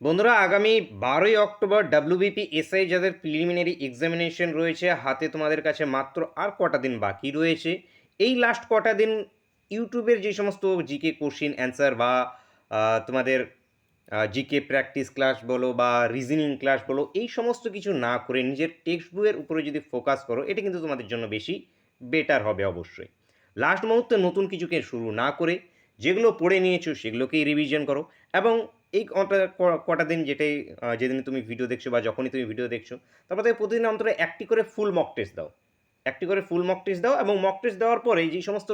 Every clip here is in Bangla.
বন্ধুরা, আগামী বারোই অক্টোবর ডাব্লিউবিপি এসআই যাদের প্রিলিমিনারি এক্সামিনেশন রয়েছে, হাতে তোমাদের কাছে মাত্র আর কটা দিন বাকি রয়েছে। এই লাস্ট কটা দিন ইউটিউবের যে সমস্ত জিকে কোশ্চিন অ্যান্সার বা তোমাদের জিকে প্র্যাকটিস ক্লাস বলো বা রিজনিং ক্লাস বলো, এই সমস্ত কিছু না করে নিজের টেক্সট বইয়ের উপরে যদি ফোকাস করো, এটা কিন্তু তোমাদের জন্য বেশি বেটার হবে অবশ্যই। লাস্ট মুহূর্তে নতুন কিছুকে শুরু না করে, যেগুলো পড়ে নিয়েছো সেগুলোকেই রিভিশন করো এবং এই কটা দিন যেটাই যেদিন তুমি ভিডিও দেখছ বা যখনই তুমি ভিডিও দেখছ, তারপর থেকে প্রতিদিন অন্তরে একটি করে ফুল মক টেস্ট দাও। একটি করে ফুল মক টেস্ট দাও এবং মক টেস্ট দেওয়ার পরে যে সমস্ত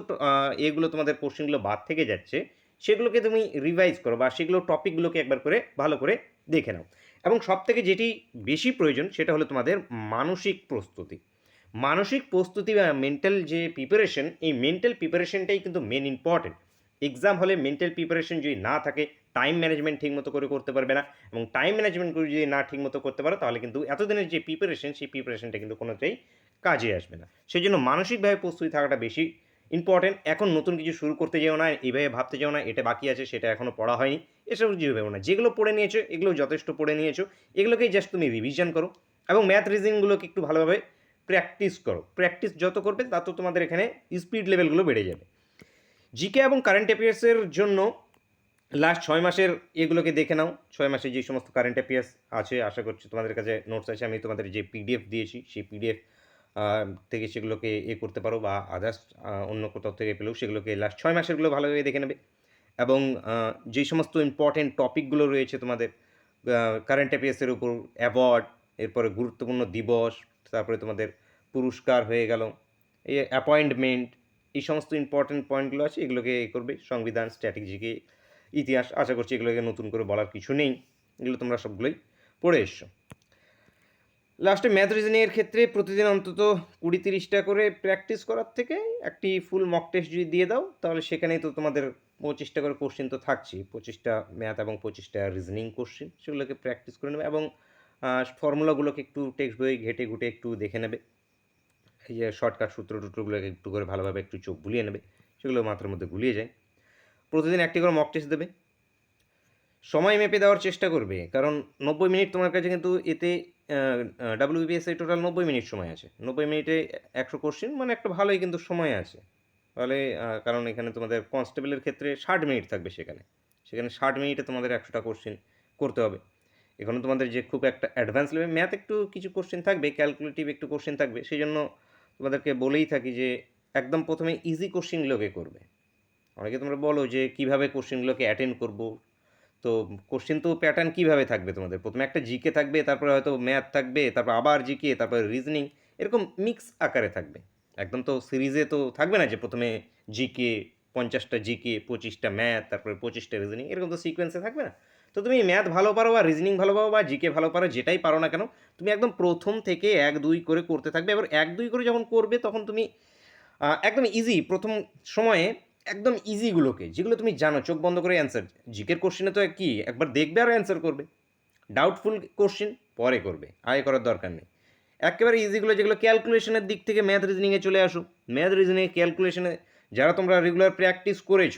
এগুলো তোমাদের কোশ্চেনগুলো বাদ থেকে যাচ্ছে, সেগুলোকে তুমি রিভাইজ করো বা সেগুলো টপিকগুলোকে একবার করে ভালো করে দেখে নাও। এবং সব থেকে যেটি বেশি প্রয়োজন সেটা হলো তোমাদের মানসিক প্রস্তুতি। মানসিক প্রস্তুতি বা মেন্টাল যে প্রিপারেশন এই মেন্টাল প্রিপারেশনটাই কিন্তু মেন ইম্পর্টেন্ট এক্সাম হলে মেন্টাল প্রিপারেশন যদি না থাকে টাইম ম্যানেজমেন্ট ঠিকমতো করে করতে পারবে না এবং টাইম ম্যানেজমেন্ট করে যদি না ঠিকমতো করতে পারো, তাহলে কিন্তু এতদিনের যে প্রিপারেশন সেই প্রিপারেশনটা কিন্তু কোনোটাই কাজে আসবে না। সেই জন্য মানসিকভাবে প্রস্তুতি থাকাটা বেশি ইম্পর্টেন্ট এখন নতুন কিছু শুরু করতে যেও না, এইভাবে ভাবতে যেও না, এটা বাকি আছে, সেটা এখনও পড়া হয়নি, এসব কিছু ভেবো না। যেগুলো পড়ে নিয়েছো এগুলো যথেষ্ট পড়ে নিয়েছো, এগুলোকেই জাস্ট তুমি রিভিশন করো এবং ম্যাথ রিজনিংগুলোকে একটু ভালোভাবে প্র্যাকটিস করো। প্র্যাকটিস যত করবে তত তোমাদের এখানে স্পিড লেভেলগুলো বেড়ে যাবে। জিকে এবং কারেন্ট অ্যাফেয়ার্সের জন্য লাস্ট ছয় মাসের এগুলোকে দেখে নাও। ছয় মাসে যে সমস্ত কারেন্ট অ্যাফেয়ার্স আছে, আশা করছি তোমাদের কাছে নোটস আছে। আমি তোমাদের যে পিডিএফ দিয়েছি, সেই পিডিএফ থেকে সেগুলোকে এ করতে পারো বা আদার্স অন্য কোথাও থেকে পেলেও সেগুলোকে লাস্ট ছয় মাসেরগুলো ভালোভাবে দেখে নেবে। এবং যে সমস্ত ইম্পর্টেন্ট টপিকগুলো রয়েছে তোমাদের কারেন্ট অ্যাফেয়ার্সের উপর অ্যাওয়ার্ড এরপরে গুরুত্বপূর্ণ দিবস, তারপরে তোমাদের পুরস্কার হয়ে গেল, এই অ্যাপয়েন্টমেন্ট এই সমস্ত ইম্পর্টেন্ট পয়েন্টগুলো আছে, এগুলোকে এ করবে। সংবিধান স্ট্র্যাটেজিকে ইতিহাস, আশা করছি এগুলোকে নতুন করে বলার কিছু নেই। এগুলো তোমরা সবগুলোই পড়ে এসছো। লাস্টে ম্যাথ রিজনিংয়ের ক্ষেত্রে প্রতিদিন অন্তত কুড়ি তিরিশটা করে প্র্যাকটিস করার থেকে একটি ফুল মক টেস্ট যদি দিয়ে দাও, তাহলে সেখানেই তো তোমাদের পঁচিশটা করে কোশ্চেন তো থাকছেই। পঁচিশটা ম্যাথ এবং পঁচিশটা রিজনিং কোশ্চেন সেগুলোকে প্র্যাকটিস করে নেবে এবং ফর্মুলাগুলোকে একটু টেক্সট বই ঘেটে ঘুটে একটু দেখে নেবে। এই যে শর্টকাট সূত্র টুত্রগুলোকে একটু করে ভালোভাবে একটু চোখ বুলিয়ে নেবে, সেগুলো মাথার মধ্যে গুলিয়ে যায়। প্রতিদিন একটি করে মক টেস্ট দেবে। সময় মেপে দেওয়ার চেষ্টা করবে, কারণ নব্বই মিনিট তোমার কাছে কিন্তু এতে ডাব্লিউবিপিএসএ টোটাল নব্বই মিনিট সময় আছে। নব্বই মিনিটে একশো কোশ্চেন মানে একটা ভালোই কিন্তু সময় আছে। তাহলে কারণ এখানে তোমাদের কনস্টেবলের ক্ষেত্রে ষাট মিনিট থাকবে সেখানে। সেখানে ষাট মিনিটে তোমাদের একশোটা কোশ্চেন করতে হবে। এখানে তোমাদের যে খুব একটা অ্যাডভান্স লেভেল ম্যাথ একটু কিছু কোশ্চেন থাকবে ক্যালকুলেটিভ একটু কোশ্চেন থাকবে সেই জন্য তোমাদেরকে বলেই থাকি যে, একদম প্রথমে ইজি কোশ্চেনগুলোকে করবে। অনেকে তোমরা বলো যে কীভাবে কোশ্চেনগুলোকে অ্যাটেন্ড করব? তো কোশ্চেন তো প্যাটার্ন কীভাবে থাকবে তোমাদের? প্রথমে একটা জিকে থাকবে, তারপরে হয়তো ম্যাথ থাকবে, তারপর আবার জিকে তারপরে রিজনিং এরকম মিক্স আকারে থাকবে। একদম তো সিরিজে তো থাকবে না যে প্রথমে জিকে পঞ্চাশটা জিকে পঁচিশটা ম্যাথ তারপরে পঁচিশটা রিজনিং এরকম তো সিকোয়েন্সে থাকবে না। তো তুমি ম্যাথ ভালো পারো বা রিজনিং ভালো পারো বা জিকে ভালো পারো, যেটাই পারো না কেন, তুমি একদম প্রথম থেকে এক, দুই করে করতে থাকবে। এবার এক, দুই করে যখন করবে, তখন তুমি একদম ইজি প্রথম সময়ে একদম ইজিগুলোকে যেগুলো তুমি জানো, চোখ বন্ধ করে অ্যান্সার জিকের কোশ্চেনে তো কি, একবার দেখবে আর অ্যান্সার করবে। ডাউটফুল কোশ্চেন পরে করবে, আগে করার দরকার নেই। একেবারে ইজিগুলো যেগুলো ক্যালকুলেশনের দিক থেকে ম্যাথ রিজনিংয়ে চলে আসো। ম্যাথ রিজনিংয়ে ক্যালকুলেশনে যারা তোমরা রেগুলার প্র্যাকটিস করেছ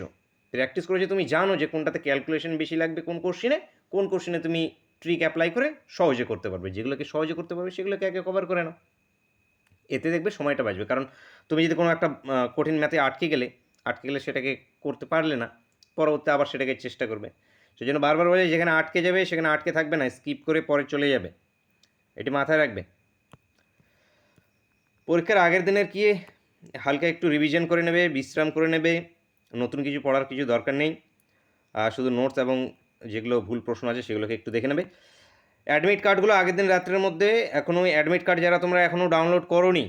প্র্যাকটিস করেছ, তুমি জানো যে কোনটাতে ক্যালকুলেশন বেশি লাগবে, কোন কোশ্চেনে কোন কোশ্চেনে তুমি ট্রিক অ্যাপ্লাই করে সহজে করতে পারবে। যেগুলোকে সহজে করতে পারবে, সেগুলোকে একে কভার করে নাও। এতে দেখবে সময়টা বাঁচবে। কারণ তুমি যদি কোনো একটা কঠিন ম্যাথে আটকে গেলে আটকে গেলে সেটাকে করতে পারলে না, পরবর্তী আবার সেটাকে চেষ্টা করবে। সেই জন্য বারবার বলে যেখানে আটকে যাবে, সেখানে আটকে থাকবে না স্কিপ করে পরে চলে যাবে। এটি মাথায় রাখবে। পরীক্ষার আগের দিনের কি, হালকা একটু রিভিশন করে নেবে, বিশ্রাম করে নেবে, নতুন কিছু পড়ার কিছু দরকার নেই, আর শুধু নোটস এবং যেগুলো ভুল প্রশ্ন আছে সেগুলোকে একটু দেখে নেবে। অ্যাডমিট কার্ডগুলো আগের দিন রাত্রের মধ্যে এখনও অ্যাডমিট কার্ড যারা তোমরা এখনও ডাউনলোড করোনি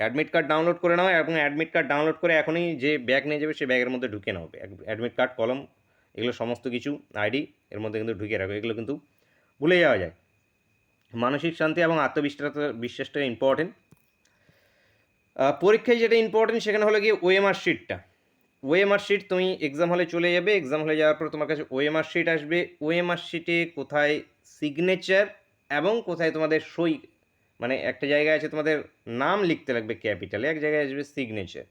অ্যাডমিট কার্ড ডাউনলোড করে নাও এবং অ্যাডমিট কার্ড ডাউনলোড করে এখনই যে ব্যাগ নিয়ে যাবে সেই ব্যাগের মধ্যে ঢুকে নাও। অ্যাডমিট কার্ড কলম এগুলো সমস্ত কিছু আইডি এর মধ্যে কিন্তু ঢুকিয়ে রাখো। এগুলো কিন্তু ভুলে যাওয়া যায়। মানসিক শান্তি এবং আত্মবিশ্বাস বিশ্বাসটা ইম্পর্টেন্ট পরীক্ষায় যেটা ইম্পর্টেন্ট সেখানে হলো গিয়ে ওএমআর শিটটা ওএমআর শিট তুমি এক্সাম হলে চলে যাবে। এক্সাম হলে যাওয়ার পর তোমার কাছে ওএমআর শিট আসবে। ওএমআর শিটে কোথায় সিগনেচার এবং কোথায় তোমাদের সই মানে একটা জায়গায় আছে তোমাদের নাম লিখতে লাগবে ক্যাপিটালে, এক জায়গায় আসবে সিগনেচার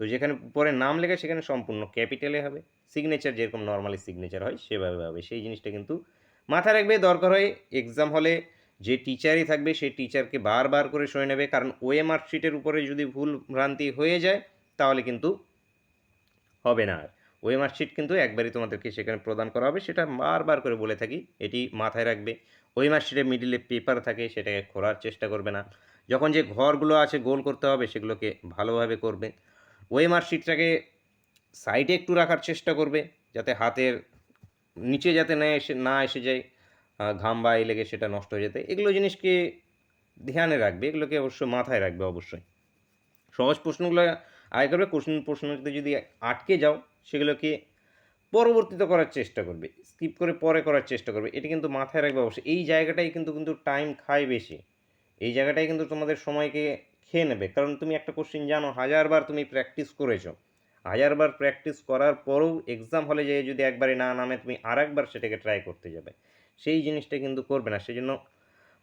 তো যেখানে পরে নাম লেখা সেখানে সম্পূর্ণ ক্যাপিটালে হবে। সিগনেচার যেরকম নর্মালি সিগনেচার হয়, সেভাবে হবে। সেই জিনিসটা কিন্তু মাথায় রাখবে। দরকার হয় এক্সাম হলে যে টিচারই থাকবে সেই টিচারকে বারবার করে শুনে নেবে। কারণ ওয়ে মার্কশিটের উপরে যদি ভুল ভ্রান্তি হয়ে যায়, তাহলে কিন্তু হবে না আর। ওয়ে মার্কশিট কিন্তু একবারই তোমাদেরকে সেখানে প্রদান করা হবে। সেটা বারবার করে বলে থাকি, এটি মাথায় রাখবে। ওই মার্কশিটের মিডিলে পেপার থাকে, সেটাকে খোলার চেষ্টা করবে না। যখন যে ঘরগুলো আছে, গোল করতে হবে, সেগুলোকে ভালোভাবে করবে। ওই মার্কশিটটাকে সাইডে একটু রাখার চেষ্টা করবে, যাতে হাতের নিচে যাতে না এসে না এসে যায় ঘাম বা এই লেগে সেটা নষ্ট হয়ে যেতে। এগুলো জিনিসকে ধ্যানে রাখবে, এগুলোকে অবশ্যই মাথায় রাখবে অবশ্যই। সহজ প্রশ্নগুলো আয় করবে কোশ্চেন প্রশ্নতে যদি আটকে যাও, সেগুলোকে পরবর্তীতে করার চেষ্টা করবে স্কিপ করে পরে করার চেষ্টা করবে, এটা কিন্তু মাথায় রাখবে অবশ্যই। এই জায়গাটাই কিন্তু কিন্তু টাইম খায় বেশি। এই জায়গাটাই কিন্তু তোমাদের সময়কে খেয়ে নেবে। কারণ তুমি একটা কোশ্চেন জানো, হাজারবার তুমি প্র্যাকটিস করেছ। হাজারবার প্র্যাকটিস করার পরেও এক্সাম হলে যেয়ে যদি একবারে না নামে, তুমি আর একবার সেটাকে ট্রাই করতে যাবে। সেই জিনিসটা কিন্তু করবে না। সেই জন্য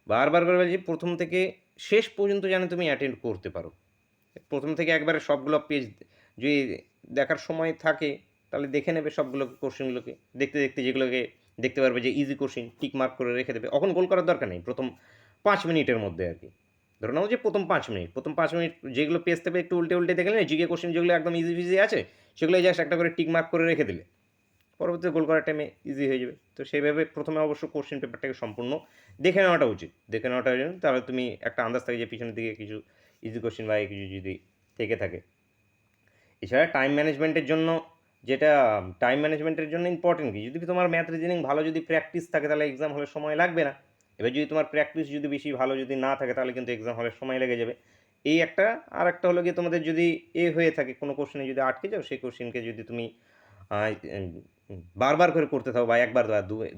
বারবার করে বলছি, প্রথম থেকে শেষ পর্যন্ত যেন তুমি অ্যাটেন্ড করতে পারো। প্রথম থেকে একবারে সবগুলো পেজ যদি দেখার সময় থাকে তাহলে দেখে নেবে সবগুলো কোশ্চেনগুলোকে। দেখতে দেখতে যেগুলোকে দেখতে পারবে যে ইজি কোশ্চেন টিক মার্ক করে রেখে দেবে। এখন গোল করার দরকার নেই, প্রথম পাঁচ মিনিটের মধ্যে আর কি। ধরে নাও যে প্রথম পাঁচ মিনিট, প্রথম পাঁচ মিনিট যেগুলো পেজ থেকে একটু উল্টে উল্টে দেখলে জিকে কোশ্চেন যেগুলো একদম ইজি ফিজি আছে সেগুলো জাস্ট একটা করে টিক মার্ক করে রেখে দিলে। পরবর্তীতে গোল করার টাইমে ইজি হয়ে যাবে। তো সেইভাবে প্রথমে অবশ্য কোশ্চেন পেপারটাকে সম্পূর্ণ দেখে নেওয়াটা উচিত। দেখে নেওয়াটা উচিত, তাহলে তুমি একটা আন্দাজ থাকে যে পিছনের দিকে কিছু ইজি কোশ্চেন বা কিছু যদি থেকে থাকে। এছাড়া টাইম ম্যানেজমেন্টের জন্য যেটা টাইম ম্যানেজমেন্টের জন্য ইম্পর্টেন্ট কি? যদি তোমার ম্যাথ রিজনিং ভালো যদি প্র্যাকটিস থাকে, তাহলে এক্সাম হলে সময় লাগবে না। এবার যদি তোমার প্র্যাকটিস যদি বেশি ভালো যদি না থাকে, তাহলে কিন্তু এক্সাম হলে সময় লেগে যাবে। এই একটা আর একটা হলো গিয়ে তোমাদের যদি এ হয়ে থাকে, কোনো কোশ্চেনে যদি আটকে যাও, সেই কোশ্চেনকে যদি তুমি বারবার করে করতে থাকো বা একবার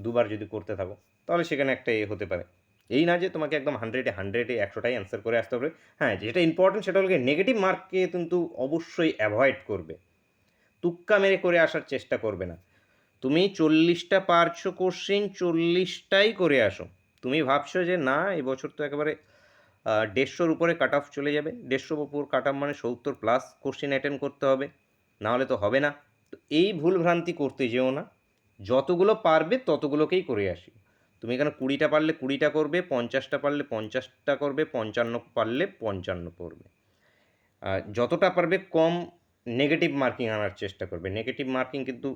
দুবার যদি করতে থাকো, তাহলে সেখানে একটা এ হতে পারে। এই না যে তোমাকে একদম হান্ড্রেডে হান্ড্রেডে একশোটাই অ্যান্সার করে আসতে হবে। হ্যাঁ যেটা ইম্পর্টেন্ট সেটা হলো নেগেটিভ মার্ককে কিন্তু অবশ্যই অ্যাভয়েড করবে। তুক্কা মেরে করে আসার চেষ্টা করবে না। তুমি চল্লিশটা পারছ কোশ্চেন, চল্লিশটাই করে আসো। তুমি ভাবছ যে না, এবছর তো একেবারে দেড়শোর উপরে কাট অফ চলে যাবে। দেড়শোর উপর কাট অফ মানে সত্তর প্লাস কোশ্চেন অ্যাটেন্ড করতে হবে। না হলে তো হবে না। তো এই ভুল ভ্রান্তি করতে যেও না। যতগুলো পারবে ততগুলোকেই করে আসি। তুমি এখানে কুড়িটা পারলে কুড়িটা করবে, পঞ্চাশটা পারলে পঞ্চাশটা করবে, পঞ্চান্ন পারলে পঞ্চান্ন করবে। যতটা পারবে কম নেগেটিভ মার্কিং আনার চেষ্টা করবে। নেগেটিভ মার্কিং কিন্তু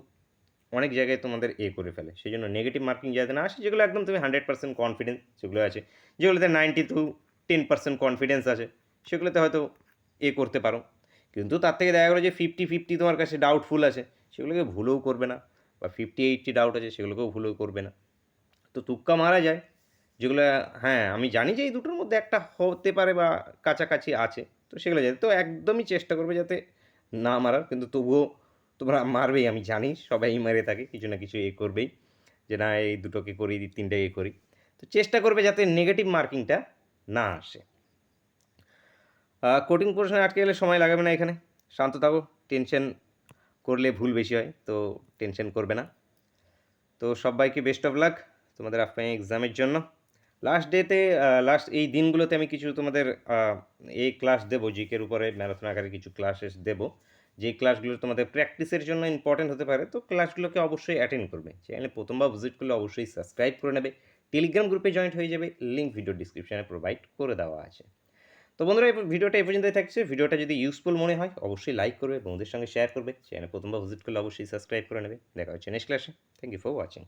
অনেক জায়গায় তোমাদের এ করে ফেলে। সেই জন্য নেগেটিভ মার্কিং যাতে না আসে, যেগুলো একদম তুমি হান্ড্রেড পার্সেন্ট কনফিডেন্স সেগুলো আছে, যেগুলোতে ninety to ten percent confidence আছে, সেগুলোতে হয়তো এ করতে পারো। কিন্তু তার থেকে দেখা গেলো যে ফিফটি ফিফটি তোমার কাছে ডাউটফুল আছে, সেগুলোকে ভুলেও করবে না। বা ফিফটি এইটটি ডাউট আছে, সেগুলোকেও ভুলেও করবে না। তো তুক্কা মারা যায়, যেগুলো হ্যাঁ আমি জানি যে এই দুটোর মধ্যে একটা হতে পারে বা কাছাকাছি আছে, তো সেগুলো যাতে, তো একদমই চেষ্টা করবে যাতে না মারার, কিন্তু তবুও তোমরা মারবেই, আমি জানি সবাই মেরে থাকে, কিছু না কিছু এ করবেই। যে না, এই দুটোকে করি তিনটে এ করি। তো চেষ্টা করবে যাতে নেগেটিভ মার্কিংটা না আসে। কোটিং প্রশ্নে আটকে গেলে সময় লাগাবে না এখানে। শান্ত থাকো টেনশন করলে ভুল বেশি হয়, তো টেনশন করবে না। তো সবাইকে বেস্ট অফ লাক তোমাদের আপকামিং এক্সামের জন্য। লাস্ট ডেতে লাস্ট এই দিনগুলোতে আমি কিছু তোমাদের এই ক্লাস দেবো জিকের উপরে ম্যারাথন আকারে কিছু ক্লাসেস দেবো। যে ক্লাসগুলো তোমাদের প্র্যাকটিসের জন্য ইম্পর্টেন্ট হতে পারে, তো ক্লাসগুলোকে অবশ্যই অ্যাটেন্ড করবে। চ্যানেলে প্রথমবার ভিজিট করলে অবশ্যই সাবস্ক্রাইব করে নেবে। টেলিগ্রাম গ্রুপে জয়েন্ট হয়ে যাবে লিঙ্ক ভিডিও ডিসক্রিপশানে প্রোভাইড করে দেওয়া আছে। তো বন্ধুরা, এই ভিডিওটা এই পর্যন্তই থাকছে। ভিডিওটা যদি ইউজফুল মনে হয়, অবশ্যই লাইক করবে বন্ধুদের সঙ্গে শেয়ার করবে। চ্যানেলে প্রথমবার ভিজিট করলে অবশ্যই সাবস্ক্রাইব করে নেবে। দেখা হচ্ছে নেক্সট ক্লাসে থ্যাংক ইউ ফর ওয়াচিং